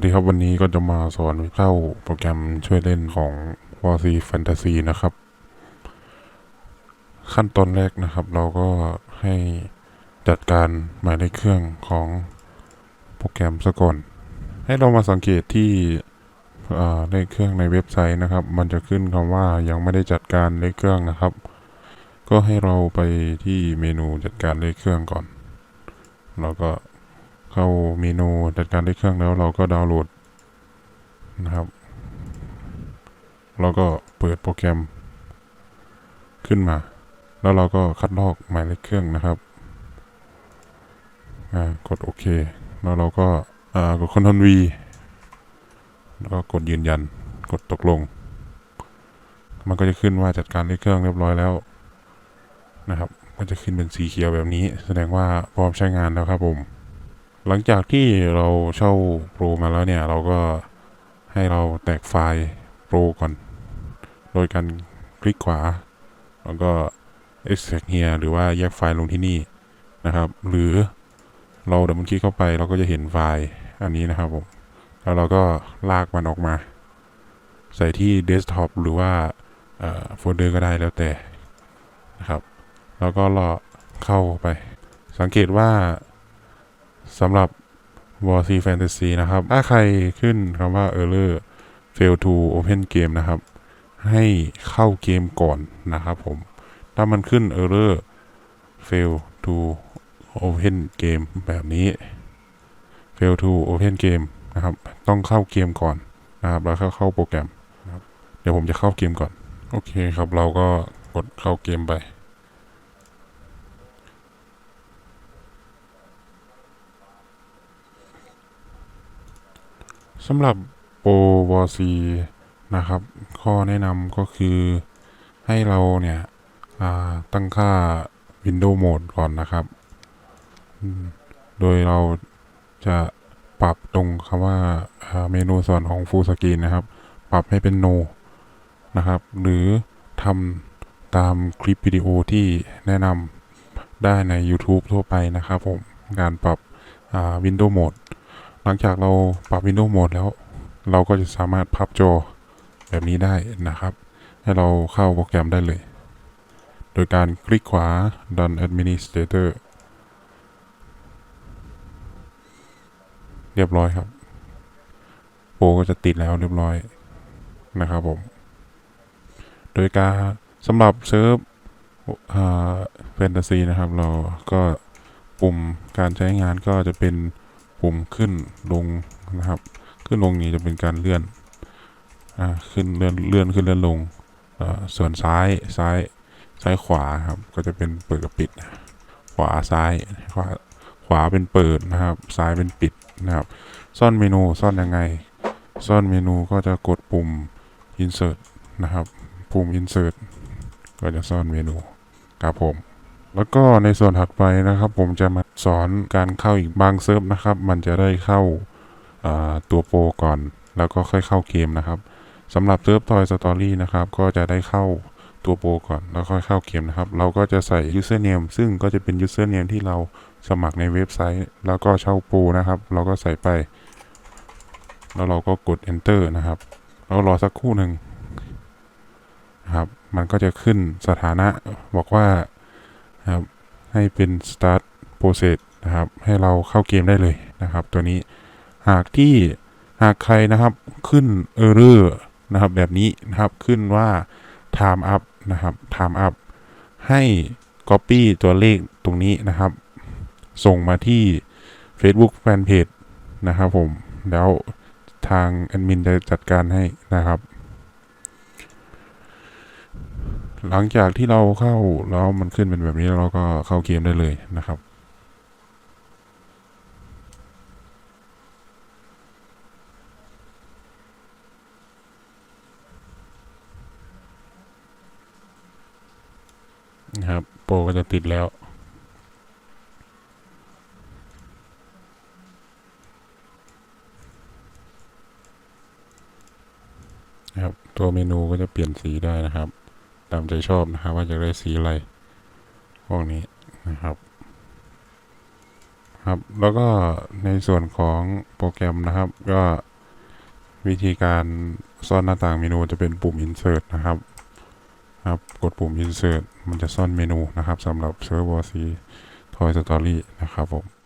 วัสดีครับวันนี้ก็จะมาสอนเข้าโปรแกรมช่วยเล่นของ w a r c Fantasy นะครับ ขั้นตอนแรกนะครับ เราก็ให้จัดการหมายเลขเครื่องของโปรแกรมซะก่อน ให้เรามาสังเกตที่อ่าเลขเครื่องในเว็บไซต์นะครับ มันจะขึ้นคำว่ายังไม่ได้จัดการเลขเครื่องนะครับ ก็ให้เราไปที่เมนูจัดการเลขเครื่องก่อนเราก็ เข้าเมนูจัดการเลขเครื่องแล้วเราก็ดาวน์โหลดนะครับเราก็เปิดโปรแกรมขึ้นมา แล้วเราก็คัดลอกหมายเลขเครื่องนะครับกดโอเค แล้วเราก็กดคอนโทรล V แล้วก็กดยืนยัน กดตกลง มันก็จะขึ้นว่าจัดการเลขเครื่องเรียบร้อยแล้วนะครับ ก็จะขึ้นเป็นสีเขียวแบบนี้ แสดงว่าพร้อมใช้งานแล้วครับผม หลังจากที่เราเช่าโปรมาแล้วเนี่ย เราก็ให้เราแตกไฟล์โปรก่อน โดยการคลิกขวา แล้วก็ extract here หรือว่าแยกไฟล์ลงที่นี่นะครับ หรือเราดับเบิลคลิกเข้าไปเราก็จะเห็นไฟล์อันนี้นะครับผม แล้วเราก็ลากมันออกมา ใส่ที่เดสก์ท็อปหรือว่าโฟลเดอร์ก็ได้แล้วแต่นะครับ แล้วก็รอเข้าไป สังเกตว่า สำหรับ War C Fantasy นะครับ ถ้าใครขึ้นคำว่า Error Fail to Open Game นะครับ ให้เข้าเกมก่อนนะครับผม ถ้ามันขึ้น Error Fail to Open Game แบบนี้ Fail to Open Game นะครับ ต้องเข้าเกมก่อนนะครับแล้วเข้าเข้าโปรแกรมนะครับ เดี๋ยวผมจะเข้าเกมก่อน โอเคครับเราก็กดเข้าเกมไป สำหรับโปรวอซีนะครับ ข้อแนะนำก็คือให้เราเนี่ยตั้งค่า Windows Mode ก่อนนะครับ โดยเราจะปรับตรงคำว่าเมนูส่วนของ Full Screen นะครับ ปรับให้เป็น No นะครับ หรือทำตามคลิปวิดีโอที่แนะนำได้ใน YouTube ทั่วไปนะครับผม การปรับ Windows Mode หลังจากเราปรับ Windows Mode แล้ว เราก็จะสามารถพับจอแบบนี้ได้นะครับ ให้เราเข้าโปรแกรมได้เลย โดยการคลิกขวา Run Administrator เรียบร้อยครับ โปรก็จะติดแล้วเรียบร้อยนะครับผม โดยการสำหรับเซิร์ฟแฟนตาซีนะครับ เราก็ปุ่มการใช้งานก็จะเป็น ปุ่มขึ้นลงนะครับ ขึ้นลงนี้จะเป็นการเลื่อนอ่าขึ้นเลื่อนเลื่อนขึ้นเลื่อนลงอ่าส่วนซ้ายซ้ายซ้ายขวาครับก็จะเป็นเปิดกับปิด ขวาซ้ายขวาขวาเป็นเปิดนะครับ ซ้ายเป็นปิดนะครับ ซ่อนเมนูซ่อนยังไง ซ่อนเมนูก็จะกดปุ่ม insert นะครับ ปุ่ม insert ก็จะซ่อนเมนูครับผม แล้วก็ในส่วนถัดไปนะครับ ผมจะมา สอนการเข้าอีกบางเซิร์ฟนะครับ มันจะได้เข้าาตัวโปรก่อน แล้วก็ค่อยเข้าเกมนะครับสำหรับเซิร์ฟทอยสตอรี่นะครับ ก็จะได้เข้าตัวโปรก่อนแล้วค่อยเข้าเกมนะครับ เราก็จะใส่ username ซึ่งก็จะเป็น username ที่เราสมัครในเว็บไซต์ แล้วก็เช่าโปรนะครับ เราก็ใส่ไป แล้วเราก็กด enter นะครับแล้วรอสักครู่หนึ่งนะครับ มันก็จะขึ้นสถานะบอกว่าครับให้เป็น start process นะครับให้เราเข้าเกมได้เลยนะครับ ตัวนี้หากที่หากใครนะครับขึ้น error นะครับแบบนี้นะครับขึ้นว่า time up นะครับ time up ให้ copy ตัวเลขตรงนี้นะครับ ส่งมาที่ Facebook Fanpage นะครับผมแล้วทางแอดมินจะจัดการให้นะครับ หลังจากที่เราเข้าแล้วมันขึ้นเป็นแบบนี้เราก็เข้าเกมได้เลยนะครับ นะครับโปรก็จะติดแล้ว นะครับ ตัวเมนูก็จะเปลี่ยนสีได้นะครับ ตามใจชอบนะครับ ว่าจะได้สีอะไรพวกนี้นะครับ ครับ แล้วก็ในส่วนของโปรแกรมนะครับ ก็วิธีการซ่อนหน้าต่างเมนูจะเป็นปุ่ม insert นะครับ ครับ กดปุ่ม insert มันจะซ่อนเมนูนะครับสำหรับเซิร์ฟวอร์ซีทอยสตอรี่นะครับผม